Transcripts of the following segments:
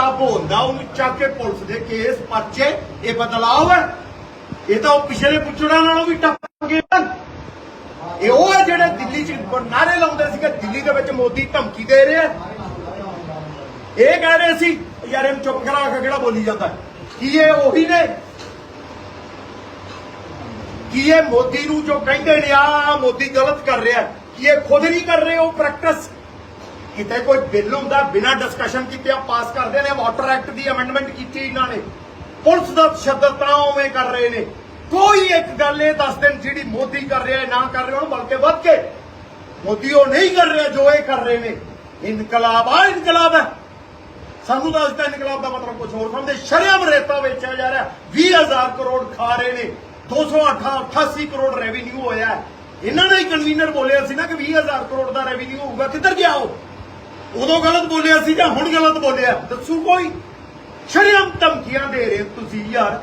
ਕਾਬੂ ਹੁੰਦਾ ਉਹਨੂੰ ਚੱਕ ਕੇ ਪੁਲਿਸ ਦੇ ਕੇਸ ਪਰਚੇ, ਇਹ ਬਦਲਾਵ ਹੈ। ਇਹ ਤਾਂ ਉਹ ਪਿਛਲੇ ਪੁੱਛੜਾਂ ਨਾਲੋਂ ਵੀ ਟੱਪ ਗਏ ਹਨ। ਇਹ ਉਹ ਹੈ ਜਿਹੜੇ ਦਿੱਲੀ 'ਚ ਨਾਰੇ ਲਾਉਂਦੇ ਸੀਗੇ, ਦਿੱਲੀ ਦੇ ਵਿੱਚ ਮੋਦੀ ਧਮਕੀ ਦੇ ਰਿਹਾ ਇਹ ਕਹਿ ਰਹੇ ਸੀ, ਯਾਰ ਇਹਨੂੰ ਚੁੱਪ ਕਰਾ ਕੇ ਕਿਹੜਾ ਬੋਲੀ ਜਾਂਦਾ ਕੀ ਇਹ ਉਹੀ ਨੇ? ਕੀ ਇਹ ਮੋਦੀ ਨੂੰ ਜੋ ਕਹਿੰਦੇ ਨੇ ਆ ਮੋਦੀ ਗਲਤ ਕਰ ਰਿਹਾ ਕੀ ਇਹ ਖੁਦ ਨਹੀਂ ਕਰ ਰਹੇ ਉਹ ਪ੍ਰੈਕਟਿਸ? ਕਿਤੇ ਕੋਈ ਬਿੱਲ ਹੁੰਦਾ ਬਿਨਾਂ ਡਿਸਕਸ਼ਨ ਕੀਤੇ ਆ ਪਾਸ ਕਰਦੇ ਨੇ ਵਾਟਰ ਐਕਟ ਦੀ ਅਮੈਂਡਮੈਂਟ ਕੀਤੀ ਇਹਨਾਂ ਨੇ। ਪੁਲਿਸ ਦਾ ਤਸ਼ੱਦਦ ਉਵੇਂ ਕਰ ਰਹੇ ਨੇ। ਕੋਈ ਇੱਕ ਗੱਲ ਇਹ ਦੱਸ ਦੇਣ ਜਿਹੜੀ ਮੋਦੀ ਕਰ ਰਿਹਾ ਹੈ, ਨਾ ਕਰ ਰਿਹਾ ਉਹਨੂੰ ਬਲਕਿ ਵੱਧ ਕੇ। ਮੋਦੀ ਉਹ ਨਹੀਂ ਕਰ ਰਿਹਾ ਜੋ ਇਹ ਕਰ ਰਹੇ ਨੇ। ਇਨਕਲਾਬ ਆ ਇਨਕਲਾਬ ਹੈ। ਸਾਨੂੰ ਤਾਂ ਅੱਜ ਇਨਕਲਾਬ ਦਾ ਮਤਲਬ ਕੁਝ ਹੋਰ ਸਮਝਦੇ। ਸ਼ਰਿਆਮ ਰੇਤਾ ਵੇਚਿਆ ਜਾ ਰਿਹਾ। 20000 ਕਰੋੜ ਖਾ ਰਹੇ ਨੇ। 288 ਕਰੋੜ ਰੈਵਨਿਊ ਹੋਇਆ ਇਹਨਾਂ ਨੇ ਹੀ ਕਨਵੀਨਰ ਬੋਲਿਆ ਸੀ ਨਾ ਕਿ 20000 ਕਰੋੜ ਦਾ ਰੈਵਨਿਊ ਹੋਊਗਾ। ਕਿੱਧਰ ਗਿਆ ਉਹ? ਉਦੋਂ ਗਲਤ ਬੋਲਿਆ ਸੀ ਜਾਂ ਹੁਣ ਗਲਤ ਬੋਲਿਆ? ਦੱਸੂ ਕੋਈ। ਸ਼ਰਿਆਮ ਧਮਕੀਆਂ ਦੇ ਰਹੇ ਤੁਸੀਂ ਯਾਰ।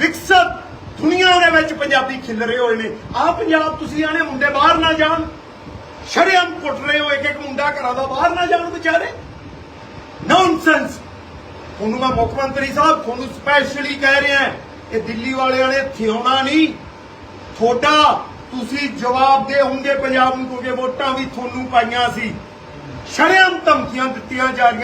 ਵਿਕਸਤ ਦੁਨੀਆ ਦੇ ਵਿੱਚ ਪੰਜਾਬੀ ਖਿਲ ਰਹੇ ਹੋਏ ਨੇ। ਆਹ ਪੰਜਾਬ ਤੁਸੀਂ ਆਣੇ ਮੁੰਡੇ ਬਾਹਰ ਨਾ ਜਾਣ। ਸ਼ਰਿਆਮ ਕੁੱਟ ਰਹੇ ਹੋ ਇੱਕ ਇੱਕ ਮੁੰਡਾ ਘਰਾਂ ਦਾ ਬਾਹਰ ਨਾ ਜਾਣ ਵਿਚਾਰੇ। ਨੌਨਸੈਂਸ ਤੁਹਾਨੂੰ ਮੈਂ ਮੁੱਖ ਮੰਤਰੀ ਸਾਹਿਬ ਤੁਹਾਨੂੰ ਸਪੈਸ਼ਲੀ ਕਹਿ ਰਿਹਾ ਇਹ ਦਿੱਲੀ ਵਾਲਿਆਂ ਨੇ ਥਿਉਣਾ ਨਹੀਂ। ਥੋੜਾ ਤੁਸੀਂ ਜਵਾਬ ਦੇ ਹੁੰਦੇ ਪੰਜਾਬ ਨੂੰ ਕਿਉਂਕਿ ਵੋਟਾਂ ਵੀ ਤੁਹਾਨੂੰ ਪਾਈਆਂ ਸੀ। ਸ਼ਰਿਆਮ ਧਮਕੀਆਂ ਦਿੱਤੀਆਂ ਜਾ ਰਹੀਆਂ